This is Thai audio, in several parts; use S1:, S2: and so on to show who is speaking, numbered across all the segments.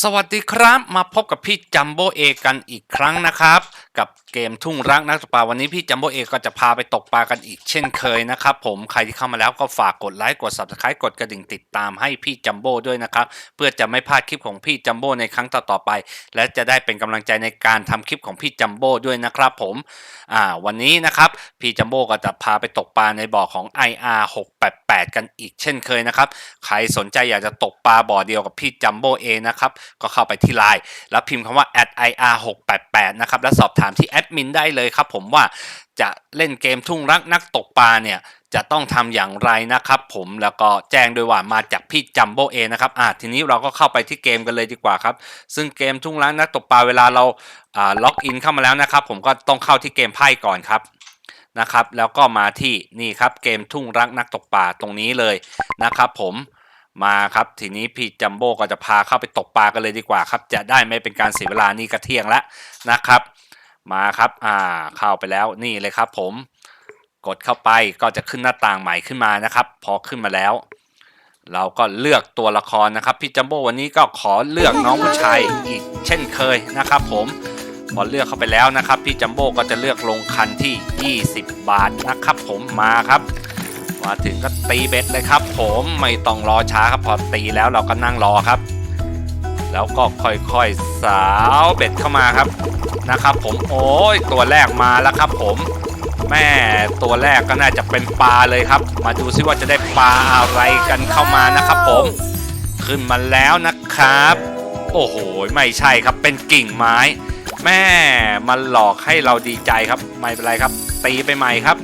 S1: สวัสดีครับ มาพบกับพี่จัมโบเอกันอีกครั้งนะครับ กับเกมทุ่งรักนักตกปลาวันนี้พี่จัมโบเอก็จะพาไปตกปลากันอีกเช่นเคยนะครับผมใครที่เข้ามาแล้วก็ฝากกดไลค์กด subscribe กดกระดิ่งติดตามให้พี่จัมโบด้วยนะครับ เพื่อจะไม่พลาดคลิปของพี่จัมโบในครั้งต่อๆไป และจะได้เป็นกำลังใจในการทำคลิปของพี่จัมโบด้วยนะครับผมอ่าวันนี้นะครับพี่จัมโบก็จะพาไปตกปลาในบ่อของ IR 688 กันอีกเช่นเคยนะครับใครสนใจอยากจะตกปลาบ่อเดียวกับพี่จัมโบเอนะครับก็เข้าไปที่ไลน์แล้วพิมพ์คำว่า @ir 6 8 8 นะครับแล้วสอบถามามที่แอดมินได้เลยครับผมว่าจะเล่นเกมทุ่งรักนักตกปลาเนี่ยจะต้องทำอย่างไรนะครับผมแล้วก็แจ้งด้วยว่ามาจากพี่จัมโบเอนะครับอ่าทีนี้เราก็เข้าไปที่เกมกันเลยดีกว่าครับ ซึ่งเกมทุ่งรักนักตกปลาเวลาเราอ่าล็อกอินเข้ามาแล้วนะครับ ผมก็ต้องเข้าที่เกมไพ่ก่อนครับนะครับ แล้วก็มาที่นี่ครับเกมทุ่งรักนักตกปลาตรงนี้เลยนะครับ ผมมาครับทีนี้พี่จัมโบ้ก็จะพาเข้าไปตกปลากันเลยดีกว่าครับ จะได้ไม่เป็นการเสียเวลานี่ก็เที่ยงแล้วนะครับ มาครับ อ่า เข้าไปแล้วนี่เลยครับ ผม กดเข้าไปก็จะขึ้นหน้าต่างใหม่ขึ้นมานะครับ พอขึ้นมาแล้ว เราก็เลือกตัวละครนะครับพี่จัมโบ้วันนี้ก็ขอเลือกน้องผู้ชายอีกเช่นเคยนะครับ ผมพอเลือกเข้าไปแล้วนะครับ พี่จัมโบ้ก็จะเลือกลงคันที่ 20 บาทนะครับ ผมมาครับ มาถึงก็ตีเบ็ดเลยครับ ผมไม่ต้องรอช้าครับพอตีแล้วเราก็นั่งรอครับ แล้วก็ค่อยๆสาวเบ็ดเข้ามาครับ นะครับผมโอ้ยตัวแรกมาแล้วครับผม แม่ตัวแรกก็น่าจะเป็นปลาเลยครับ มาดูซิว่าจะได้ปลาอะไรกันเข้ามานะครับผมขึ้นมาแล้วนะครับ โอ้โหไม่ใช่ครับเป็นกิ่งไม้ แม่มันหลอกให้เราดีใจครับไม่เป็นไรครับ ตีไปใหม่ครับ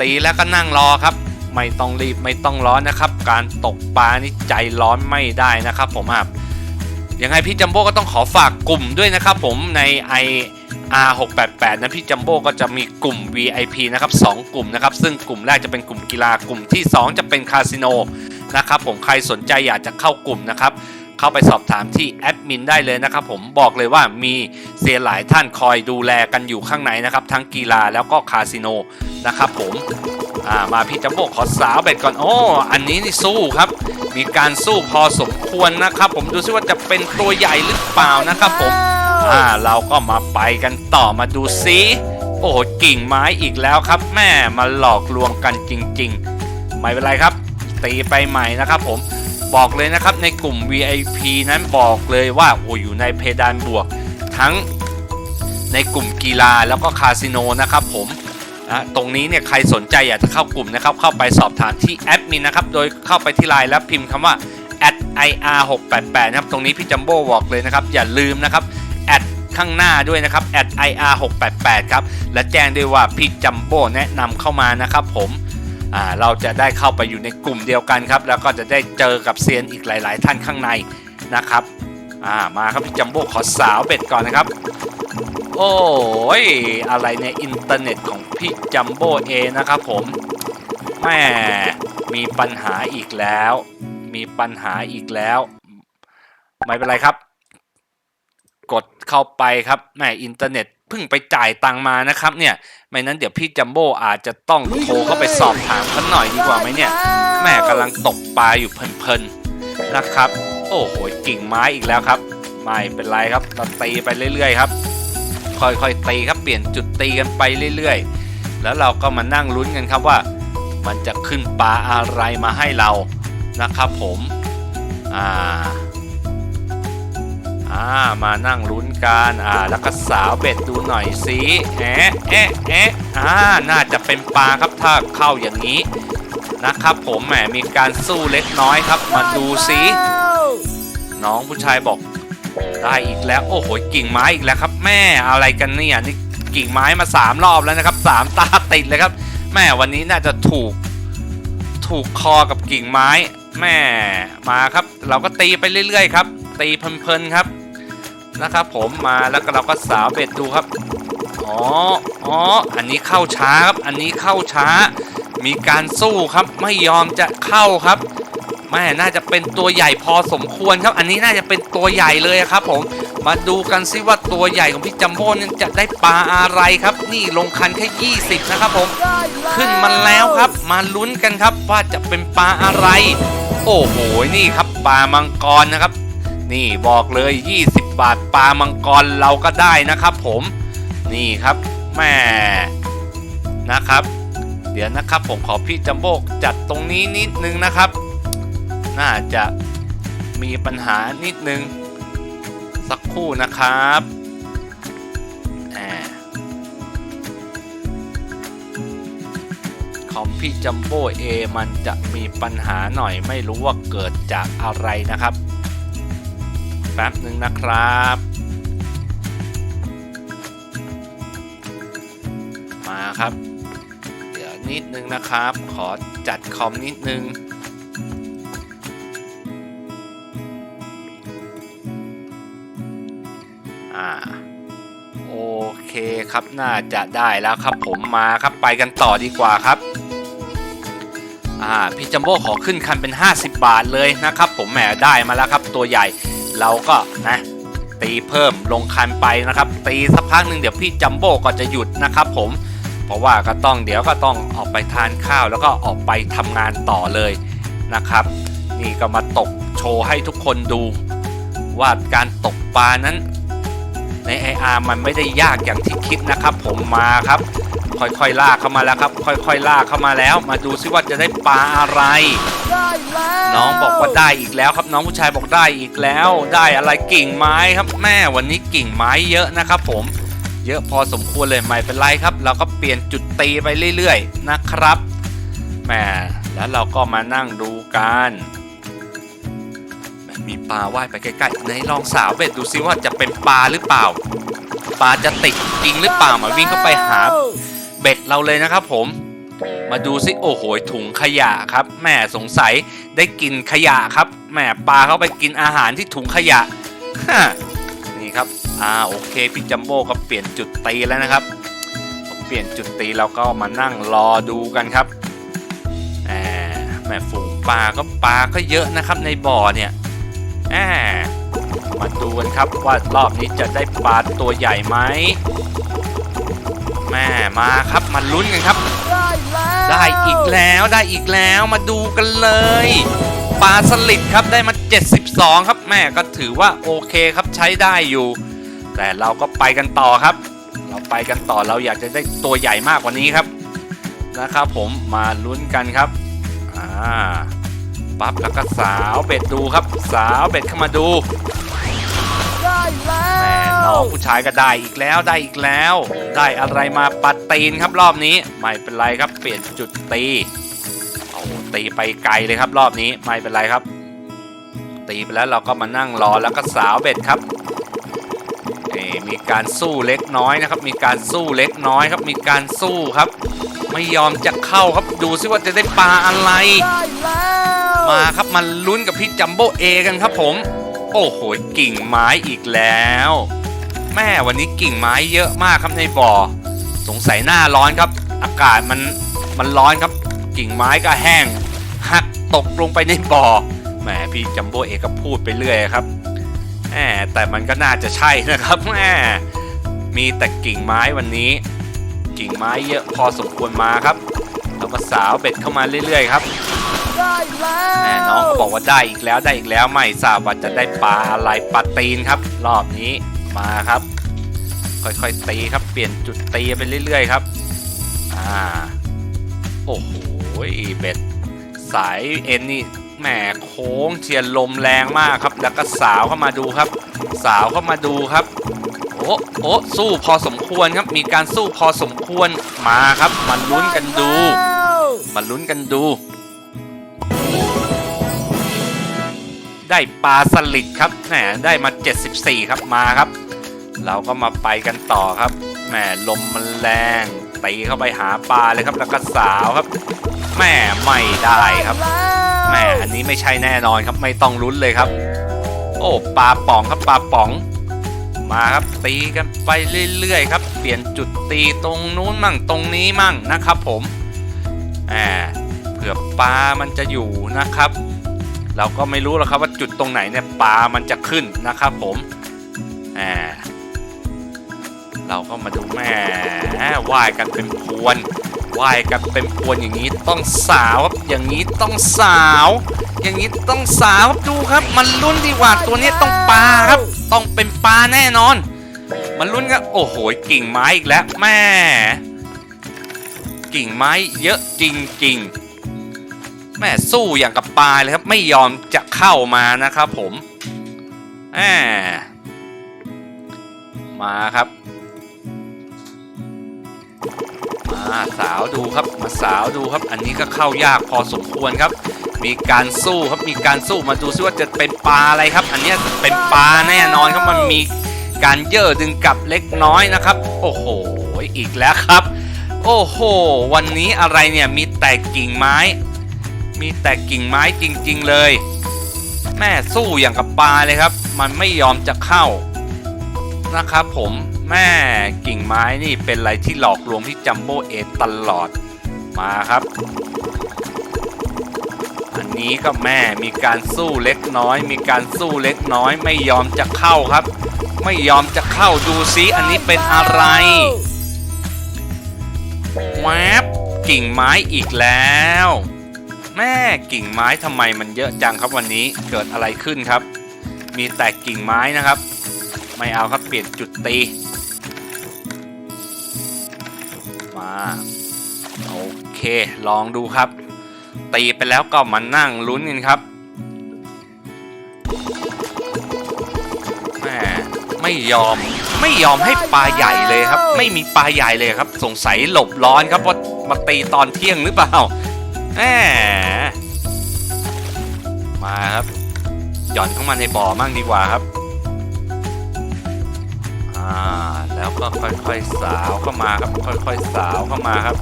S1: ตีแล้วก็นั่งรอครับ ไม่ต้องรีบไม่ต้องร้อนนะครับ การตกปลานี่ใจร้อนไม่ได้นะครับ ผมครับ ยังไงพี่จัมโบ้ก็ต้องขอฝากกลุ่มด้วยนะครับผมใน i R 6 8 8 นะพี่จัมโบ้ก็จะมีกลุ่ม VIP นะครับ2กลุ่มนะครับ ซึ่งกลุ่มแรกจะเป็นกลุ่มกีฬากลุ่มที่ 2 จะเป็นคาสิโนนะครับผมใครสนใจอยากจะเข้ากลุ่มนะครับ เข้าไปสอบถามที่แอดมินได้เลยนะครับผมบอกเลยว่ามีเซียนหลายท่านคอยดูแลกันอยู่ข้างในนะครับ ทั้งกีฬาแล้วก็คาสิโนนะครับผม อ่ามาพี่จัมโบ้ขอสาวเบ็ดก่อนโอ้อันนี้นี่สู้ครับ มีการสู้พอสมควรนะครับ ผมดูซิว่าจะเป็นตัวใหญ่หรือเปล่านะครับผมอ่าเราก็มาไปกันต่อมาดูซิโอ้โหกิ่งไม้อีกแล้วครับ แม่มาหลอกลวงกันจริง ๆ ไม่เป็นไรครับ ตีไปใหม่นะครับ ผมบอกเลยนะครับในกลุ่ม VIP นั้นบอกเลยว่าโอ้อยู่ในเพดานบวก ทั้งในกลุ่มกีฬาแล้วก็คาสิโนนะครับผม นะตรงนี้เนี่ยใครสนใจอยากจะเข้ากลุ่มนะครับเข้าไปสอบถามที่แอดมินนะครับโดยเข้าไปที่ไลน์แล้วพิมพ์คำว่า ir 6 8 8นะครับตรงนี้พี่จัมโบ้บอกเลยนะครับอย่าลืมนะครับแอดข้างหน้าด้วยนะครับ ir 6 8 8ครับและแจ้งด้วยว่าพี่จัมโบ้แนะนำเข้ามานะครับผมเราจะได้เข้าไปอยู่ในกลุ่มเดียวกันครับ แล้วก็จะได้เจอกับเซียนอีกหลาย ๆ ท่านข้างในนะครับามาครับพี่จัมโบ้ขอสาวเบ็ดก่อนนะครับ โอ้ย อะไรเนี่ยอินเทอร์เน็ตของพี่จัมโบ้เอนะครับผมแม่มีปัญหาอีกแล้ว มีปัญหาอีกแล้ว ไม่เป็นไรครับ กดเข้าไปครับแม่อินเทอร์เน็ตเพิ่งไปจ่ายตังมานะครับ เนี่ยไม่นั้นเดี๋ยวพี่จัมโบ้อาจจะต้องโทรเข้าไปสอบถามเขาหน่อยดีกว่าไหมเนี่ยแม่กำลังตกปลาอยู่เพลินๆนะครับ โอ้โหกิ่งไม้อีกแล้วครับ ไม่เป็นไรครับเราตีไปเรื่อยๆครับ ค่อยๆตีครับเปลี่ยนจุดตีกันไปเรื่อยๆ แล้วเราก็มานั่งลุ้นกันครับว่า มันจะขึ้นปลาอะไรมาให้เรานะครับผมอ่าอ่ามานั่งลุ้นกันอ่าแล้วก็สาวเบ็ดดูหน่อยสิแอะแอะแอะอ่าน่าจะเป็นปลาครับถ้าเข้าอย่างนี้นะครับผมแหมมีการสู้เล็กน้อยครับ มาดูสิน้องผู้ชายบอก ได้อีกแล้วโอ้โหกิ่งไม้อีกแล้วครับ แม่อะไรกันเนี่ยนี่กิ่งไม้มาสามรอบแล้วนะครับสามตาติดเลยครับ แม่วันนี้น่าจะถูกถูกคอกับกิ่งไม้ แม่มาครับ เราก็ตีไปเรื่อยๆครับ ตีเพลินๆครับนะครับผมมาแล้วก็เราก็สาวเบ็ดดูครับอ๋ออ๋ออันนี้เข้าช้าครับ อันนี้เข้าช้า มีการสู้ครับไม่ยอมจะเข้าครับ แม่น่าจะเป็นตัวใหญ่พอสมควรครับ อันนี้น่าจะเป็นตัวใหญ่เลยครับผมมาดูกันซิว่าตัวใหญ่ของพี่จัมโบ้นี่ยจะได้ปลาอะไรครับ นี่ลงคันแค่20 นะครับผม ขึ้นมาแล้วครับ มาลุ้นกันครับว่าจะเป็นปลาอะไร โอ้โหนี่ครับปลามังกรนะครับ นี่บอกเลย 20 บาทปลามังกรเราก็ได้นะครับผมนี่ครับแม่นะครับ เดี๋ยวนะครับผมขอพี่จัมโบ้จัดตรงนี้นิดนึงนะครับ น่าจะมีปัญหานิดนึง สักคู่นะครับแหมคอมพี่จัมโบ้เอมันจะมีปัญหาหน่อยไม่รู้ว่าเกิดจากอะไรนะครับ แป๊บหนึ่งนะครับ มาครับ เดี๋ยวนิดนึงนะครับ ขอจัดคอมนิดนึง อ่าโอเคครับน่าจะได้แล้วครับผมมาครับไปกันต่อดีกว่าครับอ่าพี่จัมโบ้ขอขึ้นคันเป็น 50 บาทเลยนะครับ ผมแหมได้มาแล้วครับ ตัวใหญ่เราก็นะตีเพิ่มลงคันไปนะครับ ตีสักพักหนึ่งเดี๋ยวพี่จัมโบ้ก็จะหยุดนะครับ ผมเพราะว่าก็ต้องเดี๋ยวก็ต้องออกไปทานข้าวแล้วก็ออกไปทำงานต่อเลยนะครับ นี่ก็มาตกโชว์ให้ทุกคนดู ว่าการตกปลานั้น ใน IR มันไม่ได้ยากอย่างที่คิดนะครับ ผมมาครับ ค่อยๆลากเข้ามาแล้วครับ ค่อยๆลากเข้ามาแล้ว มาดูซิว่าจะได้ปลาอะไร
S2: ได้แล้ว
S1: น้องบอกว่าได้อีกแล้วครับ น้องผู้ชายบอกได้อีกแล้ว ได้อะไรกิ่งไม้ครับ แม่วันนี้กิ่งไม้เยอะนะครับ ผม เยอะพอสมควรเลยไม่เป็นไรครับ เราก็เปลี่ยนจุดตีไปเรื่อย ๆ นะครับแหมแล้วเราก็มานั่งดูกันแห มีปลาว่ายไปใกล้ๆในลองสาวเบ็ดดูซิว่าจะเป็นปลาหรือเปล่า ปลาจะติดจริงหรือเปล่ามาวิ่งเข้าไปหาเบ็ดเราเลยนะครับผม มาดูซิโอ้โหถุงขยะครับแม่สงสัยได้กินขยะครับแม่ปลาเข้าไปกินอาหารที่ถุงขยะนี่ครับอ่าโอเคพี่จัมโบ้ก็เปลี่ยนจุดตีแล้วนะครับ เปลี่ยนจุดตีเราก็มานั่งรอดูกันครับแหมแม่ฝูงปลาก็ปลาก็เยอะนะครับในบ่อเนี่ย แหมมาดูกันครับว่ารอบนี้จะได้ปลาตัวใหญ่ไหมแม่มาครับมาลุ้นกันครับ
S2: ได้แล้ว
S1: ได้อีกแล้วได้อีกแล้วมาดูกันเลยปลาสลิดครับได้มา 72 ครับแม่ก็ถือว่าโอเคครับใช้ได้อยู่ แต่เราก็ไปกันต่อครับ เราไปกันต่อเราอยากจะได้ตัวใหญ่มากกว่านี้ครับนะครับผมมาลุ้นกันครับอ่า ปั๊บแล้วก็สาวเบ็ดดูครับ สาวเบ็ดเข้ามาดู
S2: ได้แล้ว
S1: แม่น้องผู้ชายก็ได้อีกแล้วได้อีกแล้ว ได้อะไรมาปัดตีนครับรอบนี้ไม่เป็นไรครับเปลี่ยนจุดตีเอาตีไปไกลเลยครับรอบนี้ไม่เป็นไรครับ ตีไปแล้วเราก็มานั่งรอแล้วก็สาวเบ็ดครับเอ่มีการสู้เล็กน้อยนะครับ มีการสู้เล็กน้อยครับ มีการสู้ครับ ไม่ยอมจะเข้าครับ ดูซิว่าจะได้ปลาอะไร
S2: ได้แล้ว
S1: มาครับมาลุ้นกับพี่จัมโบ้เอกันครับผม โอ้โหกิ่งไม้อีกแล้ว แม่วันนี้กิ่งไม้เยอะมากครับในบ่อ สงสัยหน้าร้อนครับ อากาศมันมันร้อนครับ กิ่งไม้ก็แห้งหักตกลงไปในบ่อแหมพี่จัมโบ้เอก็พูดไปเรื่อยครับแหมแต่มันก็น่าจะใช่นะครับแหมมีแต่กิ่งไม้วันนี้ กิ่งไม้เยอะพอสมควรมาครับแล้วก็สาวเบ็ดเข้ามาเรื่อยๆครับ
S2: ได้แล้ว
S1: แม่น้องบอกว่าได้อีกแล้วได้อีกแล้วไม่ทราบว่าจะได้ปลาอะไรปลาตีนครับ รอบนี้มาครับ ค่อยๆตีครับเปลี่ยนจุดตีไปเรื่อย ๆ ครับอ่าโอ้โหเบ็ดสายเอ็นนี่แหมโค้งเชียร์ลมแรงมากครับ แล้วก็สาวเข้ามาดูครับ สาวเข้ามาดูครับโอ้โอ้สู้พอสมควรครับ มีการสู้พอสมควรมาครับมาลุ้นกันดูมาลุ้นกันดู ได้ปลาสลิดครับแหมได้มา 74 ครับมาครับ เราก็มาไปกันต่อครับแหมลมมันแรงตีเข้าไปหาปลาเลยครับแล้วก็สาวครับแหม่ไม่ได้ครับ
S2: แห
S1: ม่อันนี้ไม่ใช่แน่นอนครับไม่ต้องลุ้นเลยครับ โอ้ปลาป๋องครับปลาป๋อง มาครับตีกันไปเรื่อยๆครับ เปลี่ยนจุดตีตรงนู้นมั่งตรงนี้มั่งนะครับ ผมอ่าเผื่อปลามันจะอยู่นะครับ เราก็ไม่รู้หรอกครับว่าจุดตรงไหนเนี่ยปลามันจะขึ้นนะครับผมอ่าเราก็มาดูแม่ว่ายกันเป็นพวนว่ายกันเป็นพวนอย่างนี้ต้องสาวครับอย่างนี้ต้องสาว อย่างนี้ต้องสาวดูครับ มันลุ้นดีกว่าตัวนี้ต้องปลาครับ ต้องเป็นปลาแน่นอน มันลุ้นครับโอ้โหกิ่งไม้อีกแล้วแม่กิ่งไม้เยอะจริงๆ ม่สู้อย่างกับปลาเลยครับไม่ยอมจะเข้ามานะครับผมแหมมาครับ มาสาวดูครับมาสาวดูครับ อันนี้ก็เข้ายากพอสมควรครับ มีการสู้ครับมีการสู้มาดูซิว่าจะเป็นปลาอะไรครับ อันนี้เป็นปลาแน่นอนครับมันมีการเย่อดึงกลับเล็กน้อยนะครับ โอ้โหอีกแล้วครับ โอ้โห วันนี้อะไรเนี่ยมีแต่กิ่งไม้ มีแต่กิ่งไม้จริง ๆ เลย แม่สู้อย่างกับปลาเลยครับ มันไม่ยอมจะเข้านะครับผมแม่กิ่งไม้นี่เป็นอะไรที่หลอกลวงพี่จัมโบ้เอตลอดมาครับ อันนี้ก็แม่มีการสู้เล็กน้อย มีการสู้เล็กน้อย ไม่ยอมจะเข้าครับ ไม่ยอมจะเข้าดูซิอันนี้เป็นอะไรแวบกิ่งไม้อีกแล้ว แม่กิ่งไม้ทำไมมันเยอะจังครับวันนี้เกิดอะไรขึ้นครับ มีแต่กิ่งไม้นะครับ ไม่เอาครับเปลี่ยนจุดตีมาโอเคลองดูครับ ตีไปแล้วก็มานั่งลุ้นกันครับแม่ไม่ยอมไม่ยอมให้ปลาใหญ่เลยครับ ไม่มีปลาใหญ่เลยครับ สงสัยหลบร้อนครับว่ามาตีตอนเที่ยงหรือเปล่า แหมมาครับ หย่อนเข้ามาในบ่อมั่งดีกว่าครับ อ่า แล้วก็ค่อยๆสาวเข้ามาครับ ค่อยๆสาวเข้ามาครับ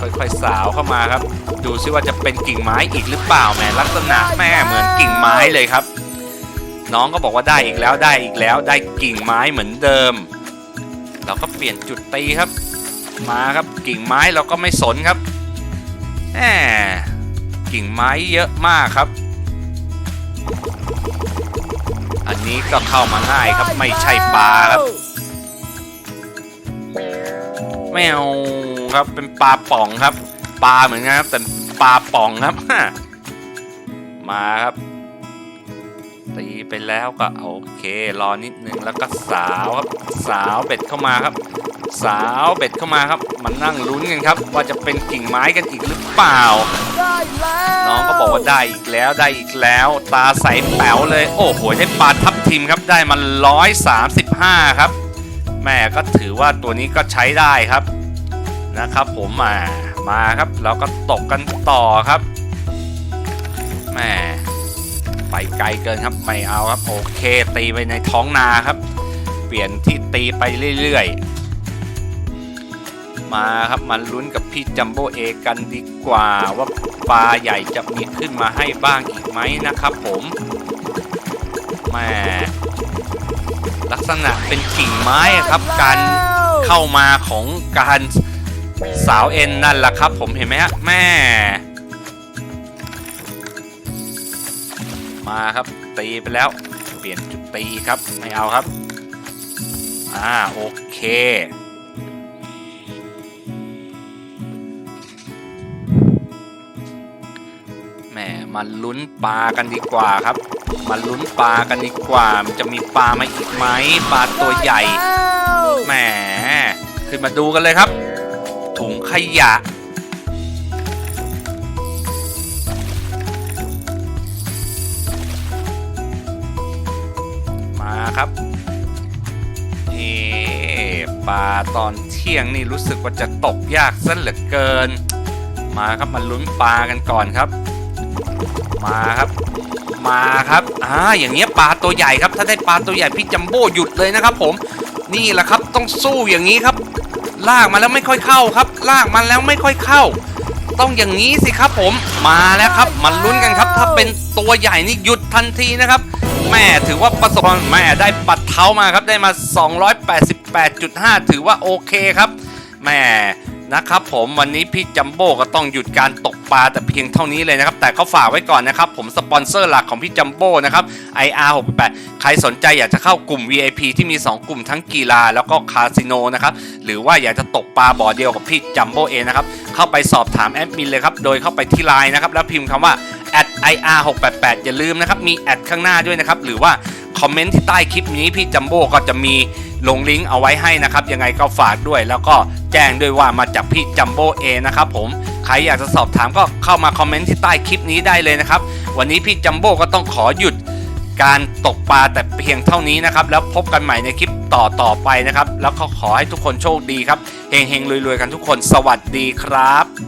S1: ค่อยๆสาวเข้ามาครับ ดูซิว่าจะเป็นกิ่งไม้อีกหรือเปล่าแหมลักษณะแม่เหมือนกิ่งไม้เลยครับ น้องก็บอกว่าได้อีกแล้วได้อีกแล้วได้กิ่งไม้เหมือนเดิม เราก็เปลี่ยนจุดตีครับ มาครับกิ่งไม้เราก็ไม่สนครับ แหมกิ่งไม้เยอะมากครับ อันนี้ก็เข้ามาง่ายครับไม่ใช่ปลาครับแมวครับเป็นปลาป่องครับ ปลาเหมือนกันครับแต่ปลาป่องครับ มาครับ ตีไปแล้วก็โอเค รอนิดนึงแล้วก็สาวครับสาวเบ็ดเข้ามาครับ สาวเบ็ดเข้ามาครับมานั่งลุ้นกันครับ ว่าจะเป็นกิ่งไม้กันอีกหรือเปล่า
S2: ได้แล้ว
S1: น้องก็บอกว่าได้อีกแล้วได้อีกแล้ว ตาใสแป๋วเลย โอ้โหได้ปลาทับทิมครับได้มา135 ครับแม่ก็ถือว่าตัวนี้ก็ใช้ได้ครับนะครับผมมามาครับเราก็ตกกันต่อครับแม่ไปไกลเกินครับไม่เอาครับโอเคตีไปในท้องนาครับ เปลี่ยนที่ตีไปเรื่อยๆ มาครับมาลุ้นกับพี่จัมโบ้เอกันดีกว่าว่าปลาใหญ่จะมีขึ้นมาให้บ้างอีกไหมนะครับผมแม่ลักษณะเป็นกิ่งไม้ครับการเข้ามาของการสาวเอ็นนั่นแหละครับ ผมเห็นไหมฮะแม่ มาครับตีไปแล้ว เปลี่ยนจุดตีครับไม่เอาครับ อ่าโอเค มมาลุ้นปลากันดีกว่าครับ มาลุ้นปลากันดีกว่า มันจะมีปลามาอีกไหมปลาตัวใหญ่แหมขึ้นมาดูกันเลยครับ ถุงขยะ มาครับเอ๊ะปลาตอนเที่ยงนี่รู้สึกว่าจะตกยากซะเหลือเกิน มาครับมาลุ้นปลากันก่อนครับ มาครับ มาครับอ่าอย่างเงี้ยปลาตัวใหญ่ครับ ถ้าได้ปลาตัวใหญ่พี่จัมโบ้หยุดเลยนะครับ ผม นี่แหละครับต้องสู้อย่างนี้ครับ ลากมาแล้วไม่ค่อยเข้าครับ ลากมาแล้วไม่ค่อยเข้า ต้องอย่างนี้สิครับ ผมมาแล้วครับมาลุ้นกันครับ ถ้าเป็นตัวใหญ่นี่หยุดทันทีนะครับแม่ถือว่าประสบความแม่ได้ปัดเท้ามาครับได้มา 288.5 ถือว่าโอเคครับแม่ นะครับผมวันนี้พี่จัมโบ้ก็ต้องหยุดการตกปลาแต่เพียงเท่านี้เลยนะครับ แต่เขาฝากไว้ก่อนนะครับ ผมสปอนเซอร์หลักของพี่จัมโบ้นะครับ IR68 ใครสนใจอยากจะเข้ากลุ่ม VIP ที่มี 2 กลุ่มทั้งกีฬาแล้วก็คาสิโนนะครับ หรือว่าอยากจะตกปลาบ่อเดียวกับพี่จัมโบ้เองนะครับ เข้าไปสอบถามแอดมินเลยครับ โดยเข้าไปที่ไลน์นะครับ แล้วพิมพ์คำว่า ir688 อย่าลืมนะครับมีแอดข้างหน้าด้วยนะครับหรือว่าคอมเมนต์ที่ใต้คลิปนี้พี่จัมโบ้ก็จะมี ลงลิงก์เอาไว้ให้นะครับ ยังไงก็ฝากด้วย แล้วก็แจ้งด้วยว่ามาจากพี่จัมโบ้เอนะครับผมใครอยากจะสอบถามก็เข้ามาคอมเมนต์ที่ใต้คลิปนี้ได้เลยนะครับ วันนี้พี่จัมโบ้ก็ต้องขอหยุดการตกปลาแต่เพียงเท่านี้นะครับ แล้วพบกันใหม่ในคลิปต่อต่อไปนะครับ แล้วก็ขอให้ทุกคนโชคดีครับเฮงเฮงรวยๆกันทุกคนสวัสดีครับ